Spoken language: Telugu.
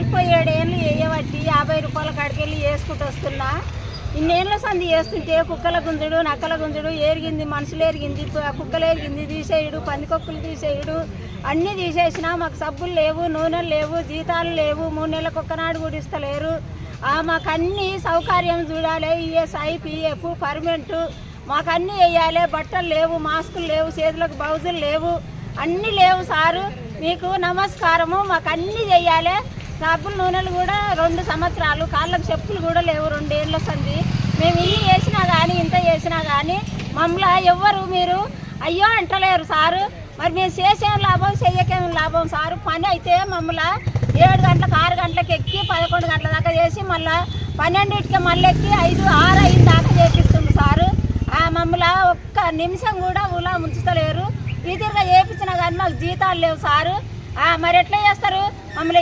నలభై ఏడేళ్ళు వేయబట్టి యాభై రూపాయల కాడికెళ్ళి వేసుకుంటూ వస్తున్నా. ఇన్నేళ్ళ సంది వేస్తుంటే కుక్కల గుంజుడు నక్కల గుంజుడు ఏరిగింది మనుషులు ఎరిగింది కుక్కలు ఎరిగింది తీసేయుడు పందికొక్కులు తీసేయుడు అన్నీ తీసేసినా మాకు సబ్బులు లేవు నూనెలు లేవు జీతాలు లేవు మూడు నెలలకు ఒక్కనాడు కూడా ఇస్తలేరు. మాకు అన్ని సౌకర్యం చూడాలి ఈఎస్ఐ పిఎఫ్ పర్మనెంట్ మాకు అన్నీ వేయాలి బట్టలు లేవు మాస్కులు లేవు చేతులకు బ్లౌజులు లేవు అన్నీ లేవు సారు. మీకు నమస్కారము మాకు అన్నీ చెయ్యాలి సబ్బులు నూనెలు కూడా రెండు సంవత్సరాలు కాళ్ళకు చెప్పులు కూడా లేవు రెండేళ్ళ వస్తుంది మేము ఇల్లు వేసినా కానీ ఇంత చేసినా కానీ మమ్మల్ని ఎవ్వరు మీరు అయ్యో అంటలేరు సారు. మరి మేము చేసేం లాభం చెయ్యకేం లాభం సారు. పని అయితే మమ్మల్ని ఏడు గంటలకు ఆరు గంటలకు ఎక్కి పదకొండు గంటల దాకా చేసి మళ్ళీ పన్నెండింటికి మళ్ళీ ఎక్కి ఐదు ఆరు ఐదు దాకా చేపిస్తుంది సారు. ఆ మమ్మల్ని ఒక్క నిమిషం కూడా ఉలా ఉంచుతలేరు ఇదిగా తిరిగా చేపించినా కానీ మాకు జీతాలు లేవు సారు. మరి ఎట్లా చేస్తారు? మమ్మల్ని